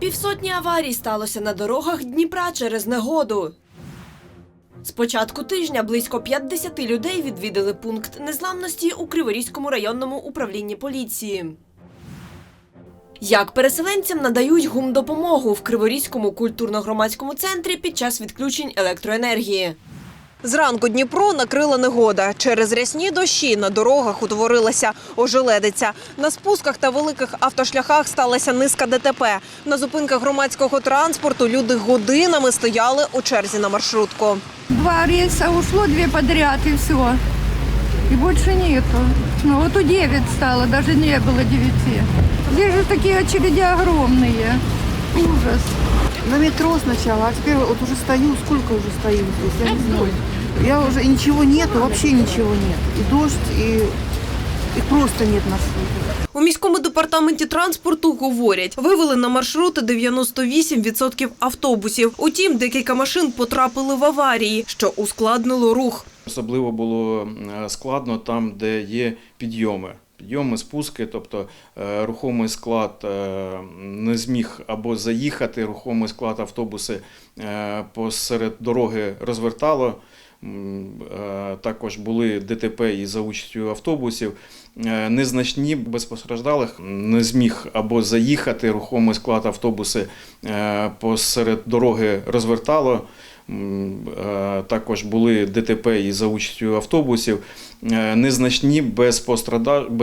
Півсотні аварій сталося на дорогах Дніпра через негоду. З початку тижня близько 50 людей відвідали пункт незламності у Криворізькому районному управлінні поліції. Як переселенцям надають гумдопомогу в Криворізькому культурно-громадському центрі під час відключень електроенергії. Зранку Дніпро накрила негода. Через рясні дощі на дорогах утворилася ожеледиця. На спусках та великих автошляхах сталася низка ДТП. На зупинках громадського транспорту люди годинами стояли у черзі на маршрутку. Два рейса ушло, две подряд и все. И больше нету. Ну вот у 9 стало, даже не было 9. Здесь же такие очереди огромные. Ужас. На метро сначала, а теперь вот уже стою, сколько уже стою здесь, я не знаю. Я уже, и ничего нету, вообще ничего нет. И дождь, и, и просто нет маршрута. У міському департаменті транспорту говорять, вивели на маршрути 98% автобусів. Утім, декілька машин потрапили в аварії, що ускладнило рух. Особливо було е, складно там, де є підйоми. Підйоми, спуски, тобто е, рухомий склад е, не зміг або заїхати, рухомий склад автобуси е, посеред дороги розвертало. Також були ДТП і за участю автобусів. Незначні без постраждалих не зміг або заїхати, рухомий склад автобуси посеред дороги розвертало. Е, Також були ДТП і за участю автобусів. Е, Незначні без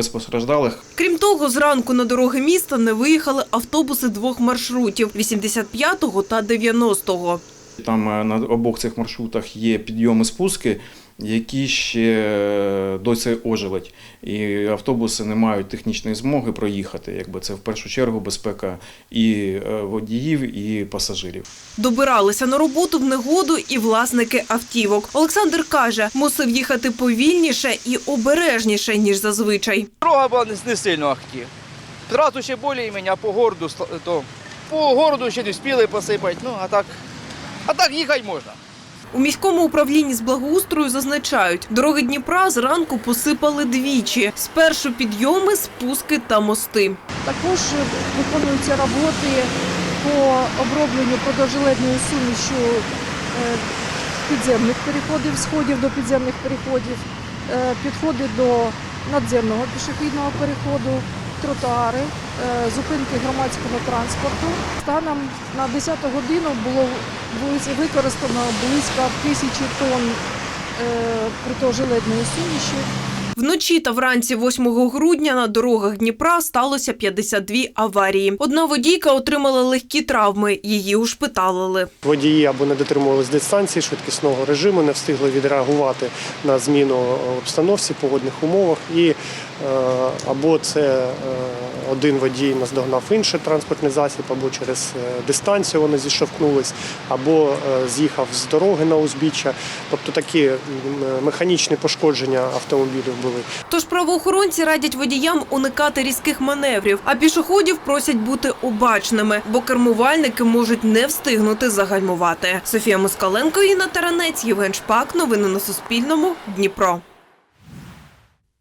постраждалих. Крім того, зранку на дороги міста не виїхали автобуси двох маршрутів – 85-го та 90-го. Там е, на обох цих маршрутах є підйоми спуски, які ще е, досі ожеледь. І автобуси не мають технічної змоги проїхати. Якби це в першу чергу безпека і е, водіїв, і пасажирів. Добиралися на роботу в негоду і власники автівок. Олександр каже, мусив їхати повільніше і обережніше, ніж зазвичай. Дорога була не, сильно ахті. Трасу ще більш-менш, а по городу, то, по городу ще не встигли посипати, ну а так, а так їхати можна. У міському управлінні з благоустрою зазначають, дороги Дніпра зранку посипали двічі. Спершу підйоми, спуски та мости. Також виконуються роботи по обробленню продовжеледної сумішю е, підземних переходів, сходів до підземних переходів, е, підходи до надземного пішохідного переходу, тротуари, е, зупинки громадського транспорту. Станом на 10 годину було використано близько тисячі тонн е, суміші. Вночі та вранці 8 грудня на дорогах Дніпра сталося 52 аварії. Одна водійка отримала легкі травми, її ушпиталили. Водії або не дотримувалися дистанції швидкісного режиму, не встигли відреагувати на зміну обстановці, погодних умовах, і е, або це е, один водій наздогнав інший транспортний засіб, або через е, дистанцію вони зіштовхнулись, або е, з'їхав з дороги на узбіччя. Тобто такі механічні пошкодження автомобілів були. Тож правоохоронці радять водіям уникати різких маневрів, а пішоходів просять бути обачними, бо кермувальники можуть не встигнути загальмувати. Софія Москаленко, Інна Таранець, Євген Шпак. Новини на Суспільному. Дніпро.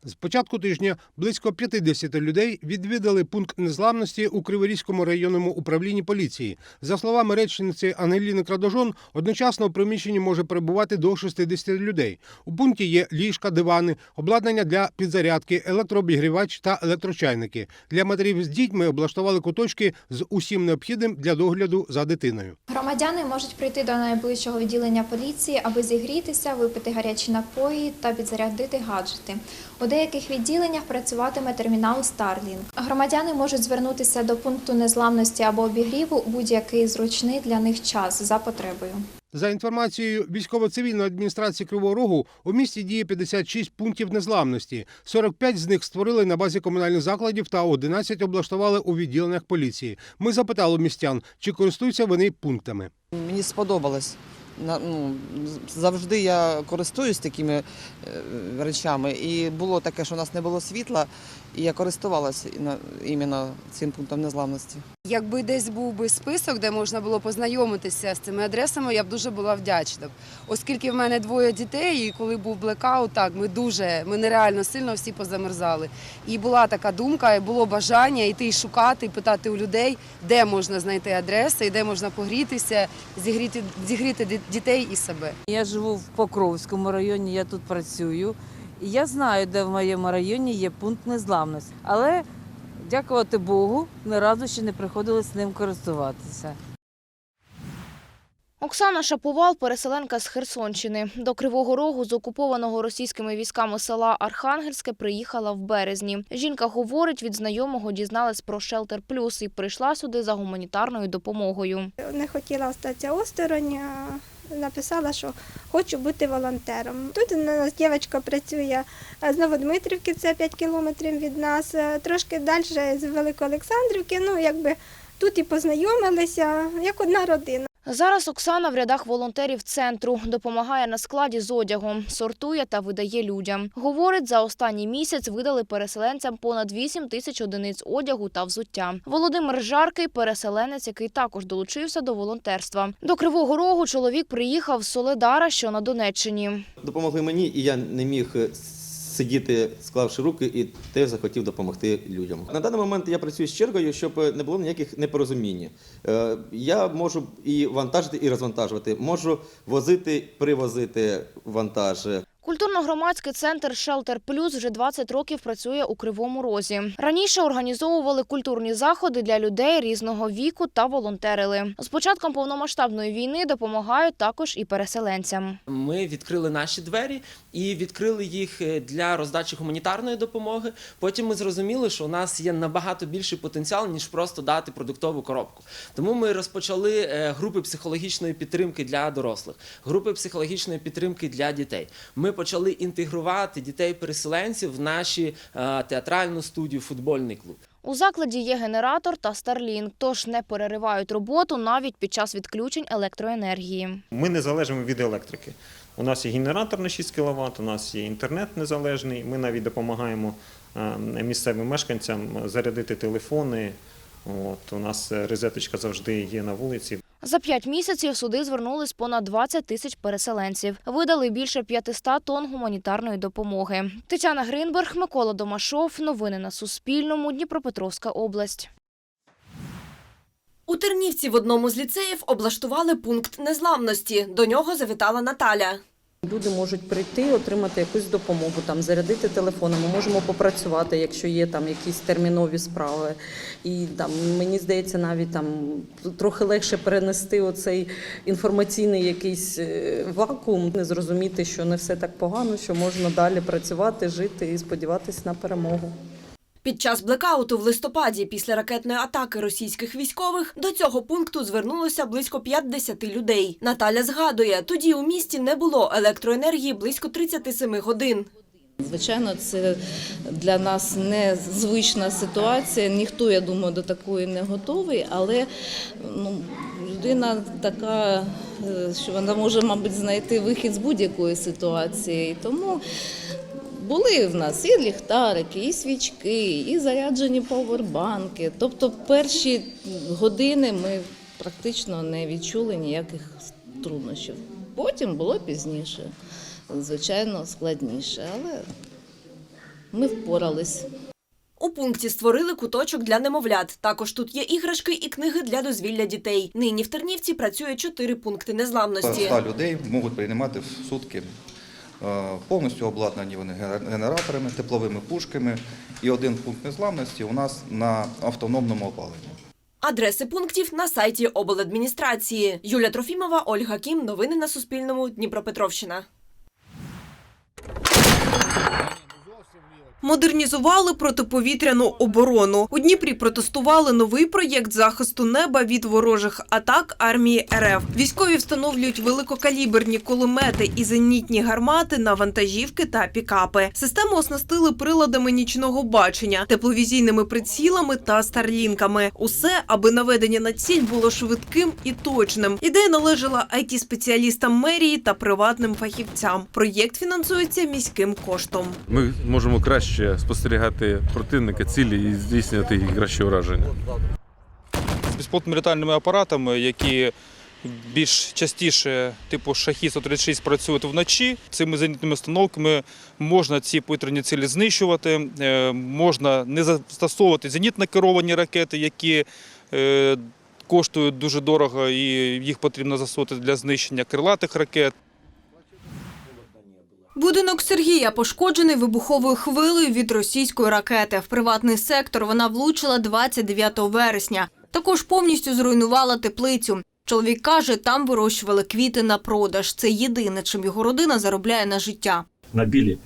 З початку тижня близько 50 людей відвідали пункт незламності у Криворізькому районному управлінні поліції. За словами речниці Ангеліни Крадожон, одночасно в приміщенні може перебувати до 60 людей. У пункті є ліжка, дивани, обладнання для підзарядки, електрообігрівач та електрочайники. Для матерів з дітьми облаштували куточки з усім необхідним для догляду за дитиною. Громадяни можуть прийти до найближчого відділення поліції, аби зігрітися, випити гарячі напої та підзарядити гаджети. У деяких відділеннях працюватиме термінал Starlink. Громадяни можуть звернутися до пункту незламності або обігріву будь-який зручний для них час за потребою. За інформацією військово-цивільної адміністрації Кривого Рогу, у місті діє 56 пунктів незламності. 45 з них створили на базі комунальних закладів та 11 облаштували у відділеннях поліції. Ми запитали містян, чи користуються вони пунктами. Мені сподобалось. ну, завжди я користуюсь такими е, речами. І було таке, що у нас не було світла, і я користувалася на- іменно цим пунктом незламності. Якби десь був би список, де можна було познайомитися з цими адресами, я б дуже була вдячна. Оскільки в мене двоє дітей, і коли був блекаут, так ми дуже, ми нереально сильно всі позамерзали. І була така думка, і було бажання йти і шукати, і питати у людей, де можна знайти адреси, і де можна погрітися, зігріти, зігріти дітей і себе. Я живу в Покровському районі, я тут працюю. І я знаю, де в моєму районі є пункт незламності. Але, дякувати Богу, ні разу ще не приходилось ним користуватися. Оксана Шаповал, переселенка з Херсонщини. До Кривого Рогу з окупованого російськими військами села Архангельське приїхала в березні. Жінка говорить, від знайомого дізналась про Шелтер Плюс і прийшла сюди за гуманітарною допомогою. Не хотіла остатися осторонь, написала, що хочу бути волонтером. Тут у нас дівчинка працює з Новодмитрівки, це 5 кілометрів від нас, трошки далі з Великоолександрівки. Ну, якби тут і познайомилися, як одна родина. Зараз Оксана в рядах волонтерів центру допомагає на складі з одягом, сортує та видає людям. Говорить, за останній місяць видали переселенцям понад 8 тисяч одиниць одягу та взуття. Володимир Жаркий переселенець, який також долучився до волонтерства. До Кривого Рогу чоловік приїхав з Соледара, що на Донеччині. допомогли мені, і я не міг сидіти, склавши руки, і теж захотів допомогти людям. На даний момент я працюю з чергою, щоб не було ніяких непорозумінь. Е, Я можу і вантажити, і розвантажувати. Можу возити, привозити вантаж. Культурно-громадський центр Шелтер Плюс вже 20 років працює у Кривому Розі. Раніше організовували культурні заходи для людей різного віку та волонтерили. З початком повномасштабної війни допомагають також і переселенцям. Ми відкрили наші двері і відкрили їх е, для роздачі гуманітарної допомоги. Потім ми зрозуміли, що у нас є набагато більший потенціал, ніж просто дати продуктову коробку. Тому ми розпочали е, групи психологічної підтримки для дорослих, групи психологічної підтримки для дітей. Ми почали інтегрувати дітей-переселенців в наші е, театральну студію, футбольний клуб. У закладі є генератор та Starlink, тож не переривають роботу навіть під час відключень електроенергії. Ми не залежимо від електрики. У нас є генератор на 6 кВт, у нас є інтернет незалежний. Ми навіть допомагаємо е, місцевим мешканцям зарядити телефони. От, у нас розеточка завжди є на вулиці. За п'ять місяців суди звернулись понад 20 тисяч переселенців. Видали більше 500 тонн гуманітарної допомоги. Тетяна Гринберг, Микола Домашов. Новини на Суспільному. Дніпропетровська область. У Тернівці в одному з ліцеїв облаштували пункт незламності. До нього завітала Наталя. Люди можуть прийти, отримати якусь допомогу, там зарядити телефони. Ми можемо попрацювати, якщо є там якісь термінові справи. І там мені здається, навіть там трохи легше перенести оцей інформаційний якийсь е, вакуум, не зрозуміти, що не все так погано, що можна далі працювати, жити і сподіватися на перемогу. Під час блекауту в листопаді після ракетної атаки російських військових до цього пункту звернулося близько 50 людей. Наталя згадує, тоді у місті не було електроенергії близько 37 годин. Звичайно, це для нас незвична ситуація. Ніхто, я думаю, до такої не готовий, але ну, людина така, е, що вона може, мабуть, знайти вихід з будь-якої ситуації. Тому були в нас і ліхтарики, і свічки, і заряджені повербанки. Тобто перші години ми практично не відчули ніяких труднощів. Потім було пізніше, звичайно, складніше, але ми впорались. У пункті створили куточок для немовлят. Також тут є іграшки і книги для дозвілля дітей. Нині в Тернівці працює чотири пункти незламності. 100 людей можуть приймати в сутки. Е, Повністю обладнані вони генер- генераторами, тепловими пушками. І один пункт незламності у нас на автономному опаленні. Адреси пунктів на сайті обладміністрації. Юля Трофімова, Ольга Кім. Новини на Суспільному. Дніпропетровщина. Модернізували протиповітряну оборону. У Дніпрі протестували новий проєкт захисту неба від ворожих атак армії РФ. Військові встановлюють великокаліберні кулемети і зенітні гармати на вантажівки та пікапи. Систему оснастили приладами нічного бачення, тепловізійними прицілами та старлінками. Усе, аби наведення на ціль було швидким і точним. Ідея належала it спеціалістам мерії та приватним фахівцям. Проєкт фінансується міським коштом. Ми можемо краще спостерігати противника цілі і здійснювати їх кращі враження. з безпілотними літальними апаратами, які більш частіше, типу шахі 136 працюють вночі. Цими зенітними установками можна ці повітряні цілі знищувати, е, можна не застосовувати зенітно керовані ракети, які е, коштують дуже дорого, і їх потрібно застосовувати для знищення крилатих ракет. Будинок Сергія пошкоджений вибуховою хвилею від російської ракети. В приватний сектор вона влучила 29 вересня. Також повністю зруйнувала теплицю. Чоловік каже, там вирощували квіти на продаж. Це єдине, чим його родина заробляє на життя. набили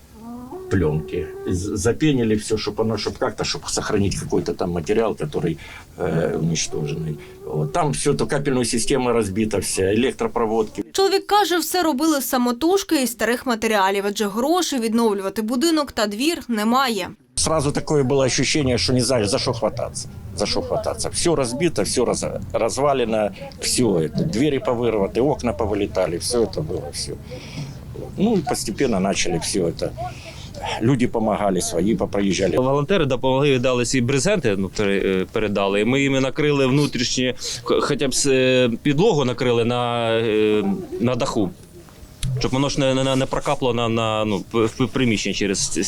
пленки, з- запенили все, чтобы оно, чтобы как-то, чтобы сохранить какой-то там материал, который э, уничтоженный. Вот. Там все, то капельная система разбита вся, электропроводки. Чоловік каже, все робили самотужки із старих матеріалів, адже грошей відновлювати будинок та двір немає. Сразу такое было ощущение, что не знаешь, за что хвататься. За что хвататься. Все разбито, все раз, развалено, все это. Двери повырваты, окна повылетали, все это было, все. Ну и постепенно начали все это. Люди допомагали, свої поприїжджали. Волонтери допомогли, дали ці брезенти, ну е, передали. Ми їм накрили внутрішні, хоча б е, підлогу накрили на, е, на даху. Щоб воно ж не, не, не прокапло на, на ну, приміщення через,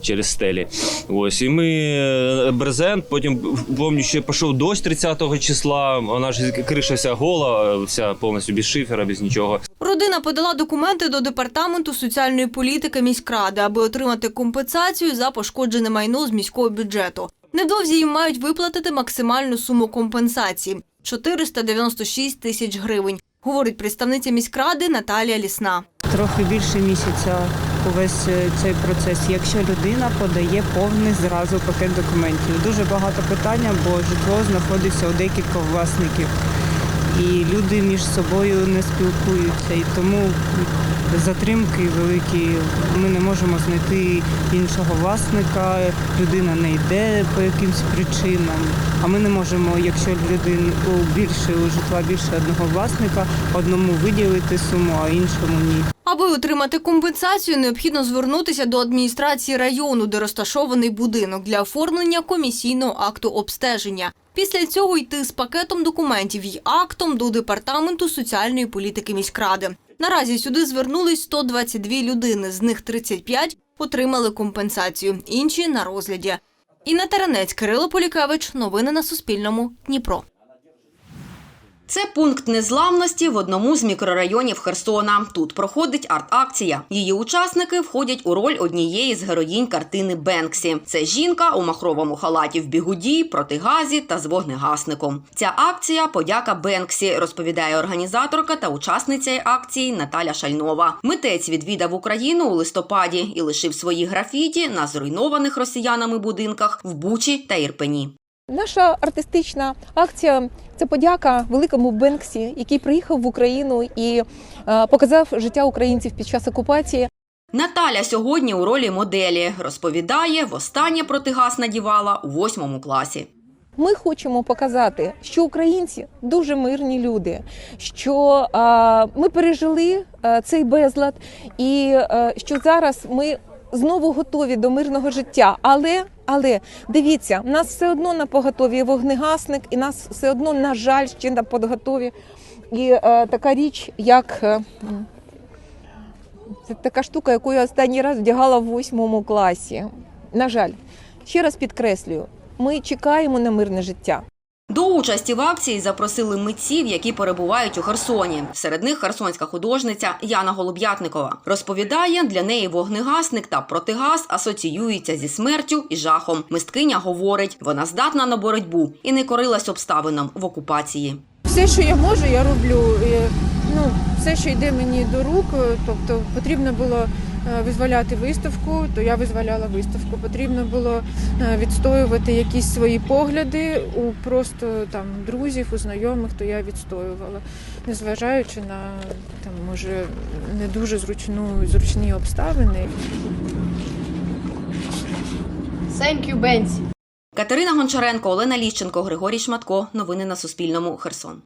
через стелі. Ось. І ми е, брезент, потім помню, ще пішов дощ 30 числа, вона ж криша вся гола, е, вся повністю без шифера, без нічого. Родина подала документи до департаменту соціальної політики міськради, аби отримати компенсацію за пошкоджене майно з міського бюджету. Невдовзі їм мають виплатити максимальну суму компенсації 496 тисяч гривень, говорить представниця міськради Наталія Лісна. трохи більше місяця увесь е, цей процес, якщо людина подає повний зразу пакет документів. Дуже багато питання, бо житло знаходиться у декількох власників. І люди між собою не спілкуються, і тому затримки великі. Ми не можемо знайти іншого власника, людина не йде по якимсь причинам. А ми не можемо, якщо людин у більше у житла більше одного власника, одному виділити суму, а іншому ні. Аби отримати компенсацію, необхідно звернутися до адміністрації району, де розташований будинок для оформлення комісійного акту обстеження. Після цього йти з пакетом документів і актом до департаменту соціальної політики міськради. Наразі сюди звернулись 122 людини, з них 35 отримали компенсацію, інші на розгляді. Інна Таранець, Кирило Полікевич. Новини на Суспільному. Дніпро. Це пункт незламності в одному з мікрорайонів Херсона. Тут проходить арт-акція. Її учасники входять у роль однієї з героїнь картини Бенксі. Це жінка у махровому халаті в бігуді, протигазі та з вогнегасником. Ця акція подяка Бенксі, розповідає організаторка та учасниця акції Наталя Шальнова. Митець відвідав Україну у листопаді і лишив свої графіті на зруйнованих росіянами будинках в Бучі та Ірпені. Наша артистична акція це подяка великому Бенксі, який приїхав в Україну і е, показав життя українців під час окупації. Наталя сьогодні у ролі моделі розповідає, востаннє протигаз надівала у восьмому класі. Ми хочемо показати, що українці дуже мирні люди, що е, ми пережили е, цей безлад, і е, що зараз ми знову готові до мирного життя. Але але дивіться, нас все одно на поготові вогнегасник, і нас все одно, на жаль, ще на подготові. І е, така річ, як е, це така штука, яку я останній раз вдягала в восьмому класі. На жаль, ще раз підкреслюю, ми чекаємо на мирне життя. До участі в акції запросили митців, які перебувають у Херсоні. Серед них херсонська художниця Яна Голуб'ятникова розповідає, для неї вогнегасник та протигаз асоціюються зі смертю і жахом. Мисткиня говорить, вона здатна на боротьбу і не корилась обставинам в окупації. Все, що я можу, я роблю. Ну, все, що йде мені до рук, тобто потрібно було визволяти виставку, то я визволяла виставку. Потрібно було е, відстоювати якісь свої погляди у просто там друзів, у знайомих, то я відстоювала, незважаючи на там, може, не дуже зручну зручні обставини. Thank you, Бенсі. Катерина Гончаренко, Олена Ліщенко, Григорій Шматко. Новини на Суспільному. Херсон.